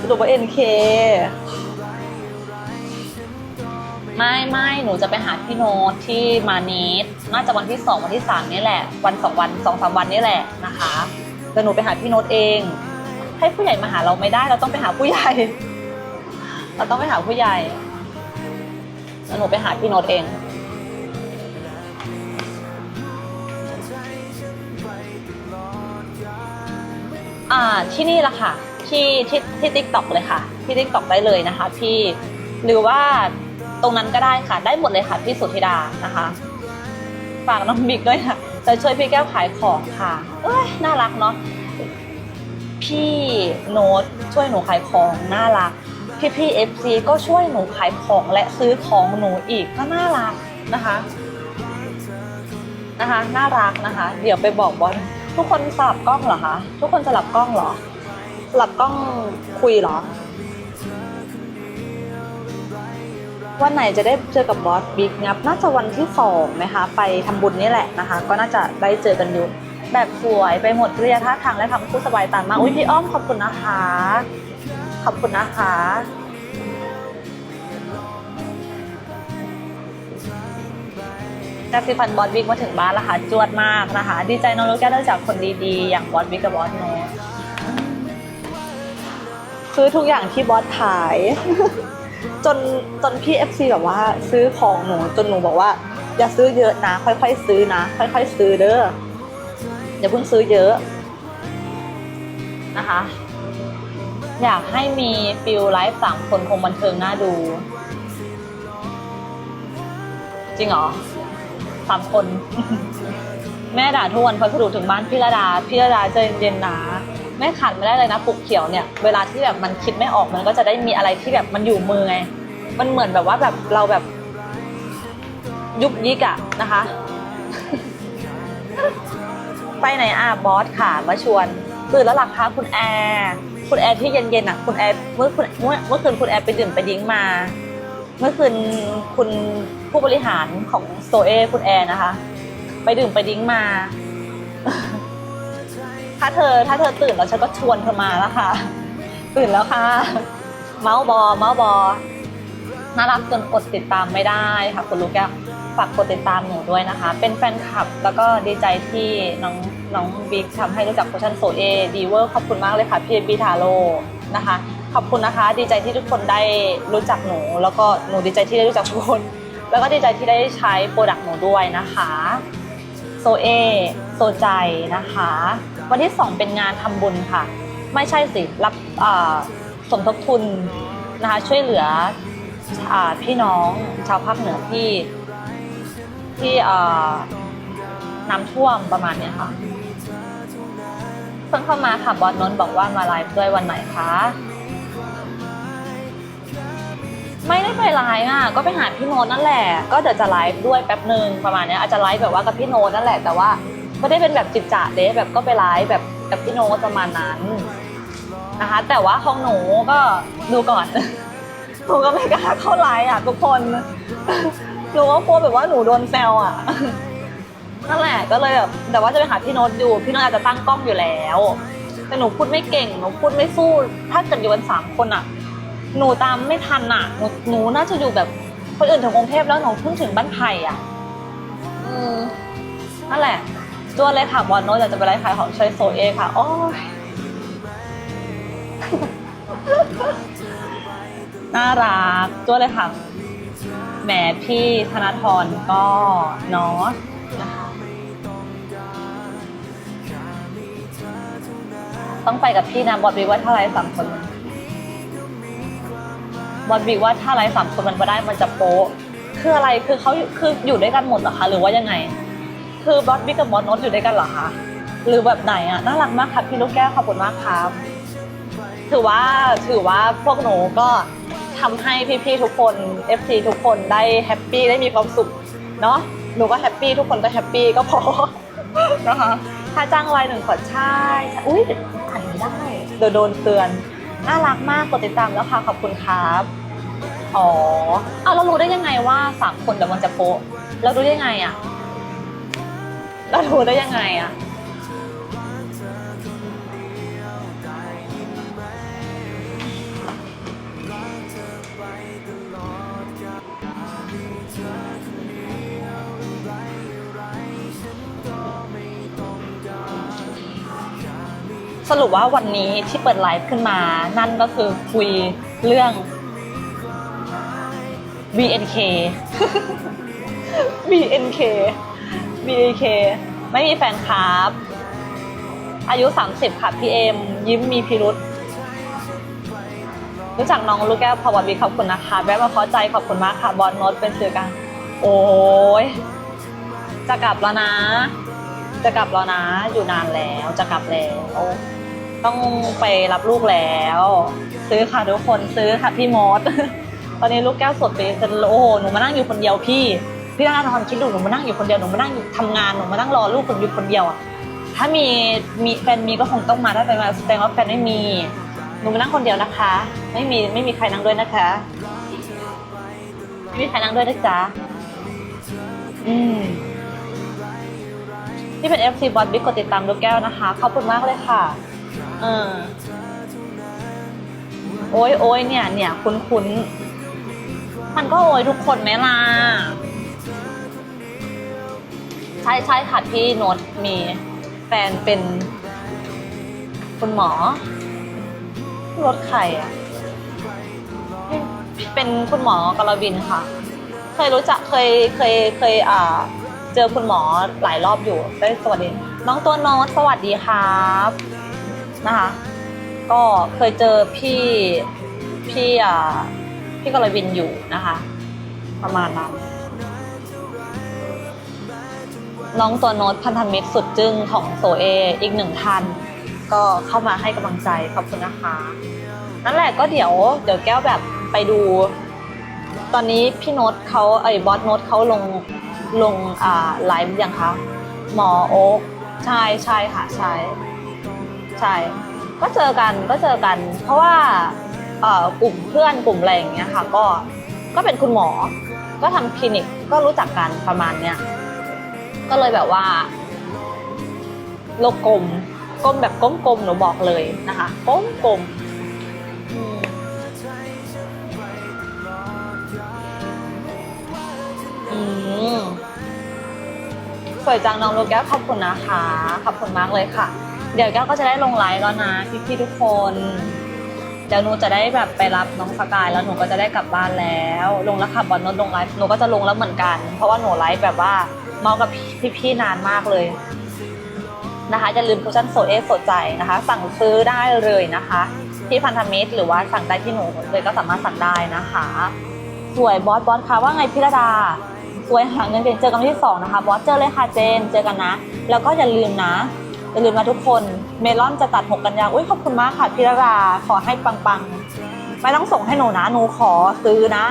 สรุปว่า NK ไม่ไม่หนูจะไปหาพี่โน้ตที่มานิดน่าจะวันที่สองวันที่สามนี่แหละ วันสองวันสองสามวันนี่แหละนะคะแต่หนูไปหาพี่โน้ตเอง ให้ผู้ใหญ่มาหาเราไม่ได้ เราต้องไปหาผู้ใหญ่ เราต้องไปหาผู้ใหญ่แล้วหนูไปหาพี่โน้ตเองอ่าที่นี่ละค่ะ ที่ที่ที่ติ๊กต็อกเลยค่ะ ที่ติ๊กต็อกได้เลยนะคะพี่หรือว่าตรงนั้นก็ได้ค่ะ ได้หมดเลยค่ะพี่สุธิดานะคะฝากน้องบิ๊กด้วยค่ะ จะช่วยพี่แก้วขายของค่ะ เอ้ยน่ารักเนาะพี่โน้ตช่วยหนูขายของน่ารัก พี่พี่เอฟซีก็ช่วยหนูขายของและซื้อของหนูอีกก็น่ารักนะคะนะคะ น่ารักนะคะ เดี๋ยวไปบอกบอสทุกคนสลับกล้องเหรอคะทุกคนสลับกล้องเหรอ สลับกล้องคุยเหรอ วันไหนจะได้เจอกับบอสบิ๊กงับน่าจะวันที่สองไหมคะ ไปทำบุญนี่แหละนะคะ ก็น่าจะได้เจอกันอยู่แบบสวยไปหมดเรียท่าทางและทำคู่สบายตามากอุ้ยพี่อ้อมขอบคุณนะคะ ขอบคุณนะคะแกซิฟันบอสบิ๊กมาถึงบ้านแล้วค่ะจวดมากนะคะ ดีใจน้องลูกแก้วได้จากคนดีๆ อย่างบอสบิ๊กกับบอสโน ซื้อทุกอย่างที่บอสขาย จนจนพี่เอฟซีแบบว่า ซื้อของหนูจนหนูบอกว่า อย่าซื้อเยอะนะ ค่อยๆซื้อนะ ค่อย ๆ ซื้อเด้ออย่าเพิ่งซื้อเยอะนะคะ อยากให้มีฟิลไลฟ์สามคนคงบันเทิงน่าดู จริงเหรอสามคน แม่ด่าทุกวันพัสดุถึงบ้านพี่ระดาพี่ระดาใจเย็นๆนะ แม่ขาดไม่ได้เลยนะปลุกเขียวเนี่ยเวลาที่แบบมันคิดไม่ออกมันก็จะได้มีอะไรที่แบบมันอยู่มือไง มันเหมือนแบบว่าแบบเราแบบยุบยิกอะนะคะ ไปไหนอะบอสค่ะมาชวนตื่นแล้วหลักคะคุณแอร์คุณแอร์ที่เย็นๆอะคุณแอร์เมื่อคุณเมื่อเมื่อคืนคุณแอร์ไปดื่มไปดิ้งมา เมื่อคืนคุณผู้บริหารของโซเอคุณแอร์นะคะ ไปดื่มไปดิ้งมา ถ้าเธอถ้าเธอตื่นแล้วฉันก็ชวนเธอมาแล้วค่ะ ตื่นแล้วค่ะ เมาส์บอเมาส์บอน่ารักจนกดติดตามไม่ได้ค่ะคุณลูกแก้วฝากกดติดตามหนูด้วยนะคะ เป็นแฟนคลับ แล้วก็ดีใจที่น้องน้องบิ๊กทำให้รู้จักโคชั่นโซเอดีเวอร์ขอบคุณมากเลยค่ะพี่บีทาโร่นะคะ ขอบคุณนะคะ ดีใจที่ทุกคนได้รู้จักหนู แล้วก็หนูดีใจที่ได้รู้จักทุกคน แล้วก็ดีใจที่ได้ใช้โปรดักต์หนูด้วยนะคะโซเอโซใจนะคะ วันที่ 2 เป็นงานทำบุญค่ะ ไม่ใช่สิรับสมทบทุนนะคะช่วยเหลืออพี่น้องชาวภาคเหนือที่ที่น้ำท่วมประมาณนี้ค่ะ เพิ่งเข้ามาค่ะบอสนนท์บอกว่ามาไลฟ์ด้วยวันไหนคะไม่ได้ไปไลฟ์อะก็ไปหาพี่โนนั่นแหละ ก็เดี๋ยวจะไลฟ์ด้วยแป๊บหนึ่งประมาณนี้อาจจะไลฟ์แบบว่ากับพี่โนนั่นแหละแต่ว่า ไม่ได้เป็นแบบจิตจ่าเด้แบบก็ไปไลฟ์แบบกับพี่โนตประมาณนั้นนะคะ แต่ว่าของหนูก็ดูก่อน หนูก็ไม่กล้าเข้าไลน์อะทุกคนหนูก็กลัวแบบว่าหนูโดนแซวอะนั่นแหละก็เลยแบบแต่ว่าจะไปหาพี่โน้ตดูพี่โน้ตอาจจะตั้งกล้องอยู่แล้วแต่หนูพูดไม่เก่งหนูพูดไม่สู้ ถ้าเกิดอยู่กันสามคนอะ หนูตามไม่ทันอะหนูหนูน่าจะอยู่แบบคนอื่นถึงกรุงเทพแล้วหนูเพิ่งถึงบ้านไผ่อะ อืมนั่นแหละ จวนเลยค่ะบอลโน้ตอยากจะไปไลฟ์ขายของช่วยโซเอค่ะ โอ้ยน่ารักจ้วเลยค่ะแหมพี่ธนาธรก็เนาะนะคะต้องไปกับพี่นะบอสบิ๊กว่าถ้าไลฟ์สามคนบอสบิ๊กว่าถ้าไลฟ์สามคนมันมาได้มันจะโป๊ะคืออะไรคือเขาคืออยู่ด้วยกันหมดเหรอคะ หรือว่ายังไง คือบอสบิ๊กกับบอสโน้ตอยู่ด้วยกันเหรอคะหรือแบบไหนอะน่ารักมากครับพี่ลูกแก้วขอบคุณมากครับ ถือว่าถือว่าพวกหนูก็ทำให้พี่ๆทุกคน FC ทุกคนได้แฮปปี้ได้มีความสุขเนาะหนูก็แฮปปี้ทุกคนก็แฮปปี้ก็พอนะคะถ้าจ้างรายหนึ่งขอใช่ใช่อุ้ยอ่านไม่ได้เดี๋ยวโดนเตือนน่ารักมากกดติดตามแล้วค่ะขอบคุณครับอ๋อเอาเรารู้ได้ยังไงว่าสามคนเดี๋ยวมันจะโป๊ะเรารู้ได้ยังไงอะ เรารู้ได้ยังไงอะสรุปว่าวันนี้ที่เปิดไลฟ์ขึ้นมา นั่นก็คือคุยเรื่อง VNK VNK BNK ไม่มีแฟนคลับ อายุ 30 ค่ะพี่เอ็มยิ้มมีพิรุษรู้จักน้องลูกแก้วพาวบีขอบคุณนะคะแวะมาเพาะใจขอบคุณมากค่ะ บอลโนตเป็นสื่อกลางโอ้ยจะกลับแล้วนะ จะกลับแล้วนะ อยู่นานแล้วจะกลับแล้วต้องไปรับลูกแล้ว ซื้อค่ะทุกคนซื้อค่ะพี่มดตอนนี้ลูกแก้วสดไปจนโอ้โหหนูมานั่งอยู่คนเดียวพี่ พี่ธนาธรคิดดูหนูมานั่งอยู่คนเดียวหนูมานั่งอยู่ทำงานหนูมานั่งรอลูกผมอยู่คนเดียวอะถ้ามีมีแฟนมีก็คงต้องมาถ้าแฟนมาแสดงว่าแฟนไม่มีหนูมานั่งคนเดียวนะคะ ไม่มีไม่มีใครนั่งด้วยนะคะไม่มีใครนั่งด้วยนะจ๊ะอืมที่เป็น FC บอสบิ๊กกดติดตามลูกแก้วนะคะขอบคุณมากเลยค่ะ เออโอ้ยโอ้ยเนี่ยเนี่ยคุ้นคุ้นมันก็โอ้ยทุกคนไหมล่ะ ใช่ใช่ค่ะพี่โน้ตมีแฟนเป็นคุณหมอ รถใครอะ เป็นคุณหมอกรวินค่ะ เคยรู้จักเคยเคยเคยอ่า เจอคุณหมอหลายรอบอยู่ได้สวัสดีน้องตัวโน้ตสวัสดีครับนะคะ ก็เคยเจอพี่พี่อ่าพี่กรวินอยู่นะคะ ประมาณนั้น น้องตัวโน้ตพันธมิตรสุดจึ้งของโซเออีกหนึ่งท่านก็เข้ามาให้กำลังใจขอบคุณนะคะ นั่นแหละก็เดี๋ยวเดี๋ยวแก้วแบบไปดู ตอนนี้พี่โน้ตเขาไอ้บอสโน้ตเขาลงลงอ่าไลฟ์ยังคะหมอโอ๊กใช่ใช่ค่ะใช่ใช่ก็เจอกันก็เจอกัน เพราะว่าเอ่อกลุ่มเพื่อนกลุ่มอะไรอย่างเงี้ยค่ะ ก็ก็เป็นคุณหมอ ก็ทำคลินิกก็รู้จักกันประมาณเนี้ย ก็เลยแบบว่าโลกกลมกลมแบบก้มๆหนูบอกเลยนะคะก้มกลมๆอืมสวยจังน้องโลแก้วขอบคุณนะคะขอบคุณมากเลยค่ะ เดี๋ยวแก้วก็จะได้ลงไลฟ์แล้วนะพี่ๆทุกคนเดี๋ยวหนูจะได้แบบไปรับน้องสกายแล้วหนูก็จะได้กลับบ้านแล้ว ลงแล้วขับบอลนนลงไลฟ์หนูก็จะลงแล้วเหมือนกัน เพราะว่าหนูไลฟ์แบบว่า เมากับพี่ๆนานมากเลยนะคะอย่าลืมคุชชั่นโซเอสสดใจนะคะ สั่งซื้อได้เลยนะคะ ที่พันธมิตรหรือว่าสั่งได้ที่หนูเลยก็สามารถสั่งได้นะคะสวยบอสบอสคะว่าไงพิรดาสวยหาเงินเก่งเจอกันวันที่สองนะคะบอสเจอเลยค่ะเจนเจอกันนะ แล้วก็อย่าลืมนะอย่าลืมนะทุกคนเมลอนจะตัดหกกันยาอุ้ยขอบคุณมากค่ะพิรดาขอให้ปังๆไม่ต้องส่งให้หนูนะหนูขอซื้อนะ